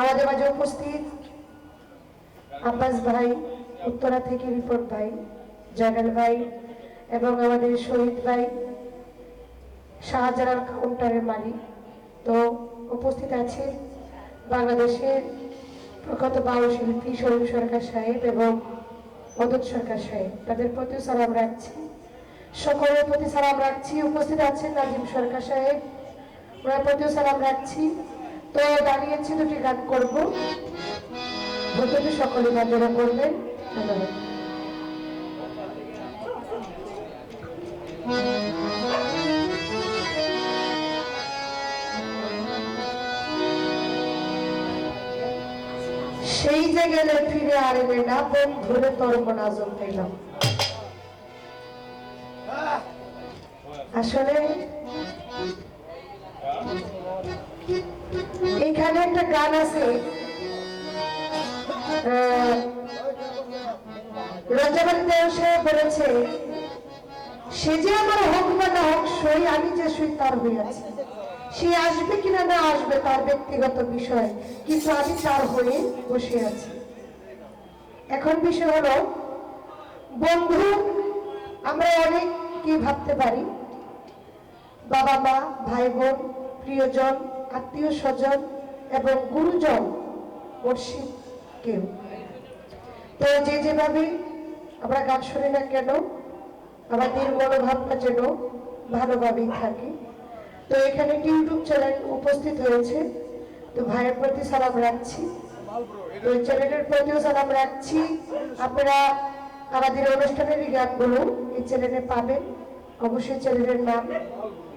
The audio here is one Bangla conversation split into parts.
আমাদের মাঝে উপস্থিত। আব্বাস ভাই, উত্তরা থেকে রিপোর্ট ভাই জয়নাল ভাই এবং আমাদের শহীদ ভাই, শাহজালাল কাউন্টারের মালিক। তো উপস্থিত আছে বাংলাদেশের প্রখ্যাত বাউল শিল্পী শরীফ সরকার সাহেব এবং মদত সরকার সাহেব। তাদের প্রতিও সালাম রাখছি। সকলের প্রতি সালাম রাখছি। উপস্থিত আছেন নাজিম সরকার সাহেব। ওনার প্রতিও সালাম রাখছি। তো দাঁড়িয়েছি দুটি গান করব। প্রথমে সকলে গানটা করবেন। ধন্যবাদ সেই যে গেলে ফিরে আরবে না, বন্ধুরে তোর মোনাজম আসলে এখানে একটা গান আছে। বলেছে, সে যে আমার হোক বা না হোক, সই আমি যে সই তার সে আসবে কিনা না আসবে তার ব্যক্তিগত বিষয়, কিন্তু আমি তার হয়ে বসে আছি। এখন বিষয় হলো, বন্ধু, আমরা অনেক কি ভাবতে পারি? বাবা মা, ভাই বোন, প্রিয়জন, আত্মীয় স্বজন এবং গুরুজন মুর্শিদ কেউ। তো যে যেভাবে আমরা গান শুনি না কেন আমাদের মনোভাবটা যেন ভালোভাবেই থাকে। তো এখানে একটি ইউটিউব চ্যানেল উপস্থিত হয়েছে। তো ভাইয়ের প্রতি সালাম রাখছি। তো এই চ্যানেলের প্রতিও সালাম রাখছি। আপনারা আমাদের অনুষ্ঠানের গানগুলো এই চ্যানেলে পাবেন। অবশ্যই চ্যানেলের নাম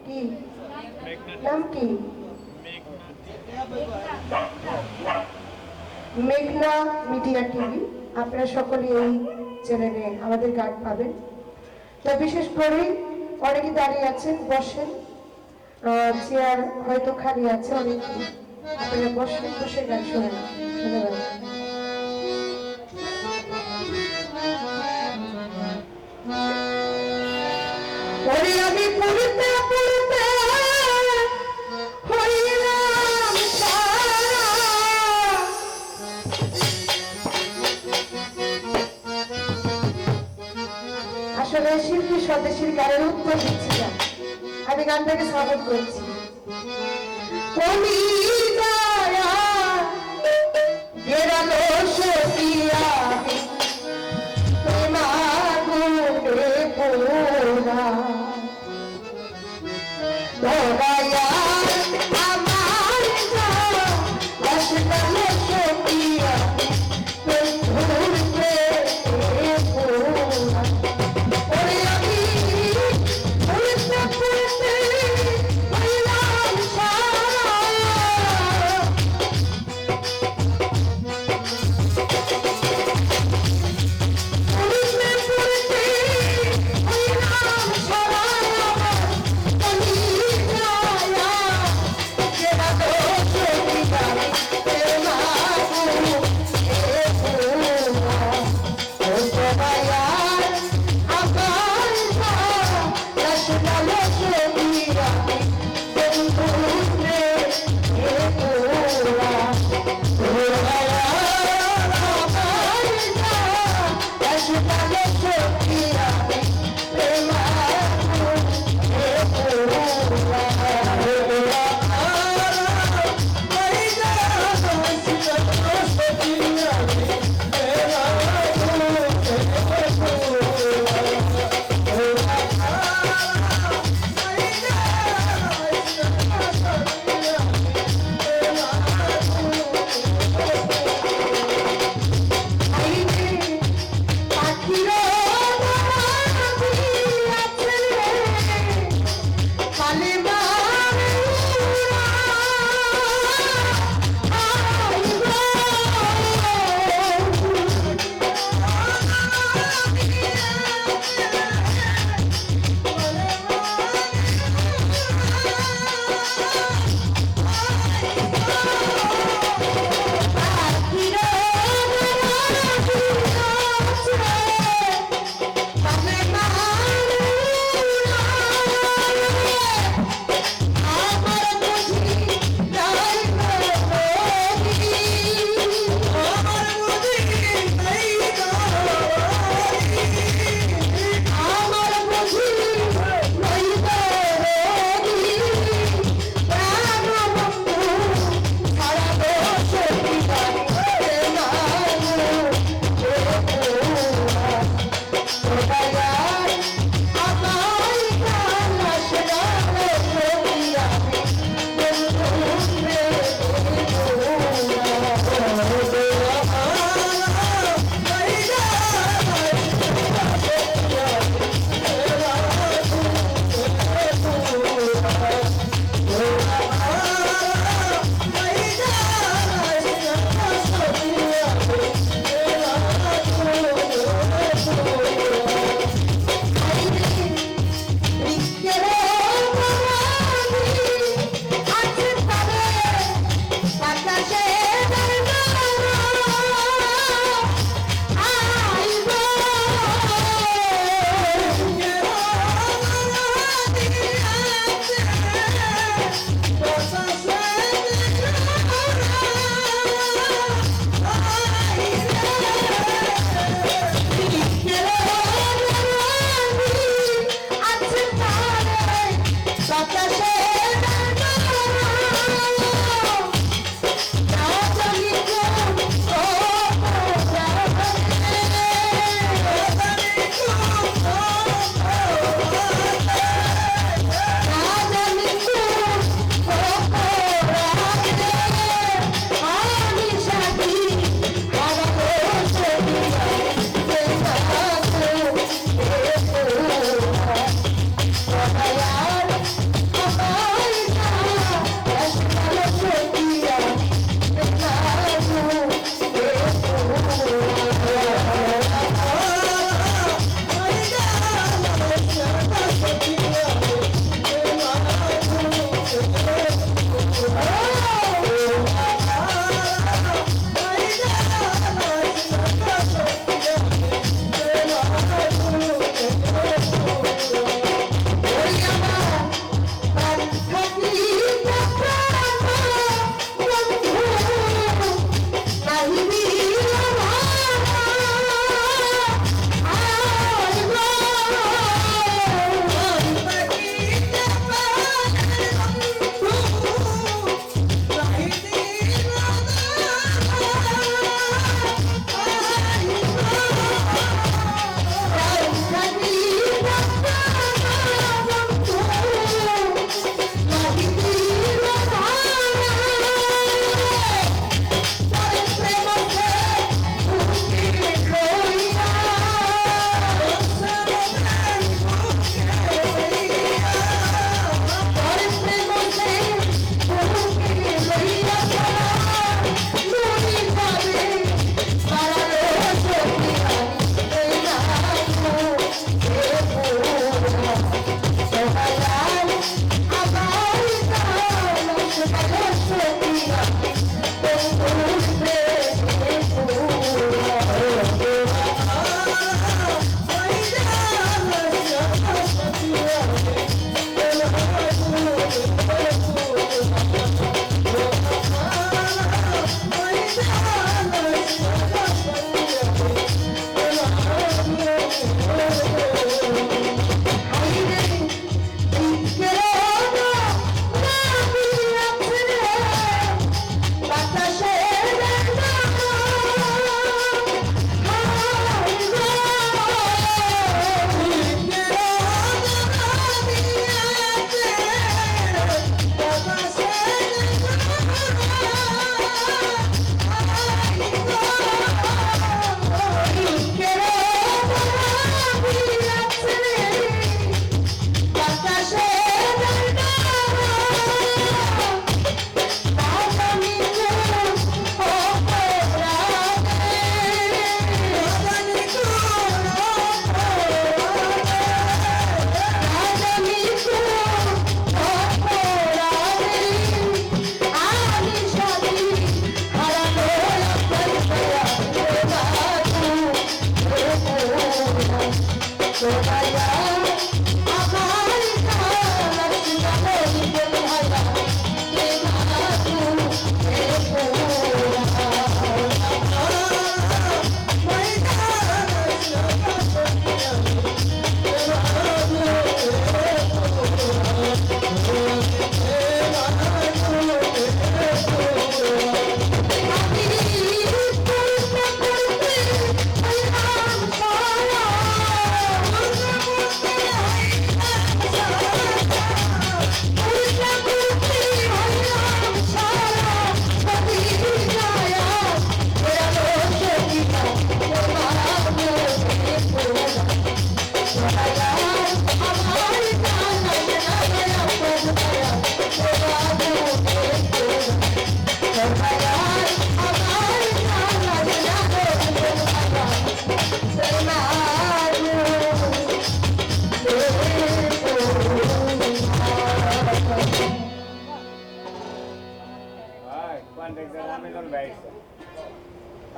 কি? নাম কি? মেঘনা মিডিয়া টিভি, আপনারা সকলে এই চ্যানেলে আমাদের গান পাবেন। তো বিশেষ করে অনেকে দাঁড়িয়ে আছেন, বসেন। চেয়ার হয়তো খালি আছে, অনেক আপনারা বসেন, বসে গান শোনেন। ধন্যবাদ। আমি পড়তে স্বদেশীর গানের উত্তর দিচ্ছিলাম আমি গানটাকে সাপোর্ট করেছি।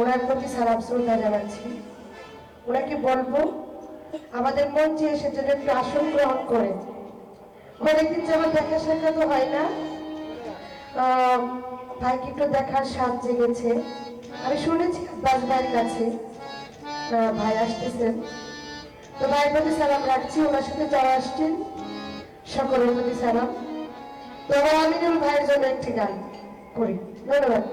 ওনার প্রতি সালাম শ্রদ্ধা জানাচ্ছি। ওনাকে বলব, আমাদের মঞ্চে এসে যেন একটু আসন গ্রহণ করে। অনেকদিন যেমন দেখা সাক্ষাৎ হয় না। ভাইকে একটু দেখার স্বাদ জেগেছে। আমি শুনেছি আব্বাস ভাইয়ের কাছে। ভাই আসতেছেন। তো ভাইয়ের প্রতি সালাম রাখছি, ওনার সাথে যারা আসছেন, সকলের প্রতি সালাম। তো আমিনুল ভাইয়ের জন্য একটি গান করি। ধন্যবাদ।